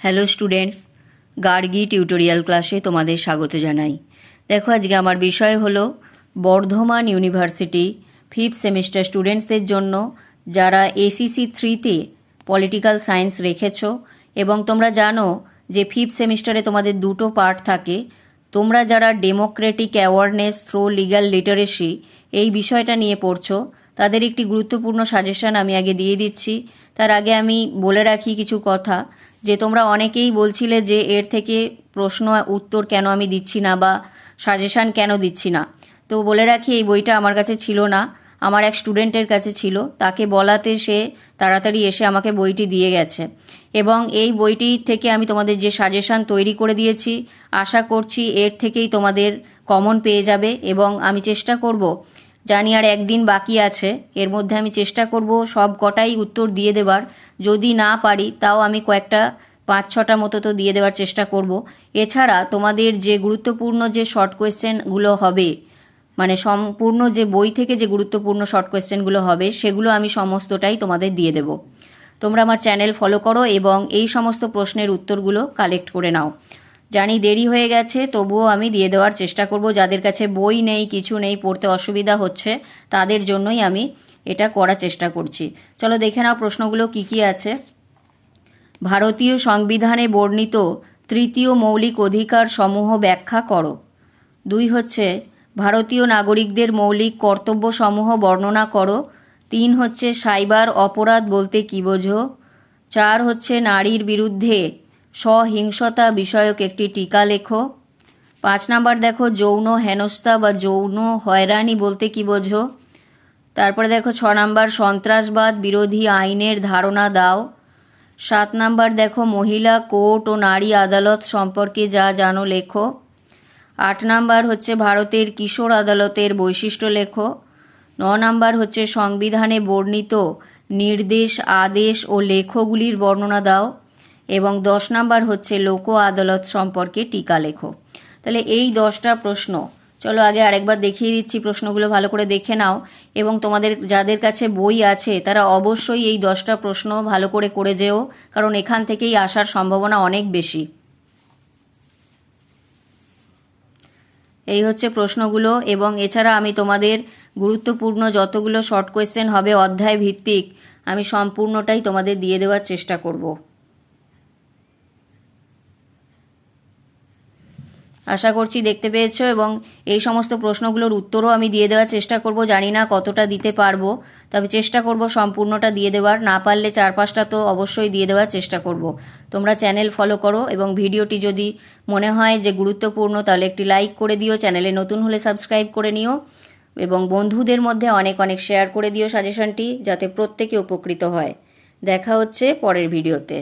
Hello students Gargi tutorial ক্লাসে তোমাদের স্বাগত জানাই। দেখো, আজকে আমার বিষয় হলো বর্ধমান ইউনিভার্সিটি ফিফথ সেমিস্টার স্টুডেন্টসদের জন্য যারা এসিসি থ্রিতে পলিটিক্যাল সায়েন্স রেখেছ এবং তোমরা জানো যে ফিফথ সেমিস্টারে তোমাদের দুটো পার্ট থাকে। তোমরা যারা democratic awareness through legal literacy এই বিষয়টা নিয়ে পড়ছো, তাদের একটি গুরুত্বপূর্ণ সাজেশন আমি আগে দিয়ে দিচ্ছি। তার আগে আমি বলে রাখি কিছু কথা। যে তোমরা অনেকেই বলছিলে যে এর থেকে প্রশ্ন উত্তর কেন আমি দিচ্ছি না বা সাজেশান কেন দিচ্ছি না। তো বলে রাখি, এই বইটা আমার কাছে ছিল না। আমার এক স্টুডেন্টের কাছে ছিল। তাকে বলাতে সে তাড়াতাড়ি এসে আমাকে বইটি দিয়ে গেছে। এবং এই বইটি থেকে আমি তোমাদের যে সাজেশান তৈরি করে দিয়েছি, আশা করছি এর থেকেই তোমাদের কমন পেয়ে যাবে। এবং আমি চেষ্টা করব জানি আর একদিন বাকি আছে। এর মধ্যে আমি চেষ্টা করব সব কটাই উত্তর দিয়ে দেবার। যদি না পারি, তাও আমি কয়েকটা পাঁচ ছটা মতো তো দিয়ে দেওয়ার চেষ্টা করব। এছাড়া তোমাদের যে গুরুত্বপূর্ণ যে শর্ট কোয়েশ্চেনগুলো হবে মানে সম্পূর্ণ যে বই থেকে যে গুরুত্বপূর্ণ শর্ট কোয়েশ্চেনগুলো হবে, সেগুলো আমি সমস্তটাই তোমাদের দিয়ে দেব। তোমরা আমার চ্যানেল ফলো করো এবং এই সমস্ত প্রশ্নের উত্তরগুলো কালেক্ট করে নাও। জানি দেরি হয়ে গেছে, তবুও আমি দিয়ে দেওয়ার চেষ্টা করব। যাদের কাছে বই নেই, কিছু নেই, পড়তে অসুবিধা হচ্ছে, তাদের জন্যই আমি এটা করার চেষ্টা করছি। চলো দেখে নাও প্রশ্নগুলো কি কি আছে। ভারতীয় সংবিধানে বর্ণিত তৃতীয় মৌলিক অধিকার সমূহ ব্যাখ্যা করো। দুই হচ্ছে, ভারতীয় নাগরিকদের মৌলিক কর্তব্য সমূহ বর্ণনা করো। তিন হচ্ছে, সাইবার অপরাধ বলতে কী বোঝো। চার হচ্ছে, নারীর বিরুদ্ধে সহিংসতা বিষয়ক একটি টিকা লেখো। পাঁচ নাম্বার দেখো, যৌন হেনস্থা বা যৌন হয়রানি বলতে কি বোঝো? তারপরে দেখো, ছ নাম্বার, সন্ত্রাসবাদ বিরোধী আইনের ধারণা দাও। সাত নাম্বার দেখো, মহিলা, কোর্ট ও নারী আদালত সম্পর্কে যা জানো লেখো। আট নাম্বার হচ্ছে, ভারতের কিশোর আদালতের বৈশিষ্ট্য লেখো। ন নাম্বার হচ্ছে, সংবিধানে বর্ণিত নির্দেশ, আদেশ ও লেখগুলির বর্ণনা দাও। এবং দশ নাম্বার হচ্ছে লোক আদালত সম্পর্কে টিকা লেখো। তাহলে এই দশটা প্রশ্ন, চলো আগে আরেকবার দেখিয়ে দিচ্ছি প্রশ্নগুলো, ভালো করে দেখে নাও। এবং তোমাদের, যাদের কাছে বই আছে, তারা অবশ্যই এই দশটা প্রশ্ন ভালো করে করে যেও, কারণ এখান থেকেই আসার সম্ভাবনা অনেক বেশি। এই হচ্ছে প্রশ্নগুলো, এবং এছাড়া আমি তোমাদের গুরুত্বপূর্ণ যতগুলো শর্ট কোয়েশ্চেন হবে অধ্যায় ভিত্তিক, আমি সম্পূর্ণটাই তোমাদের দিয়ে দেওয়ার চেষ্টা করব। আশা করছি দেখতে পেয়েছ এবং এই সমস্ত প্রশ্নগুলোর উত্তরও আমি দিয়ে দেওয়ার চেষ্টা করব। জানি না কতটা দিতে পারব, তবে চেষ্টা করব সম্পূর্ণটা দিয়ে দেওয়ার। না পারলে চার পাঁচটা তো অবশ্যই দিয়ে দেওয়ার চেষ্টা করব। তোমরা চ্যানেল ফলো করো এবং ভিডিওটি যদি মনে হয় যে গুরুত্বপূর্ণ, তাহলে একটি লাইক করে দিও, চ্যানেলে নতুন হলে সাবস্ক্রাইব করে নিও এবং বন্ধুদের মধ্যে অনেক অনেক শেয়ার করে দিও সাজেশনটি, যাতে প্রত্যেকে উপকৃত হয়। দেখা হচ্ছে পরের ভিডিওতে।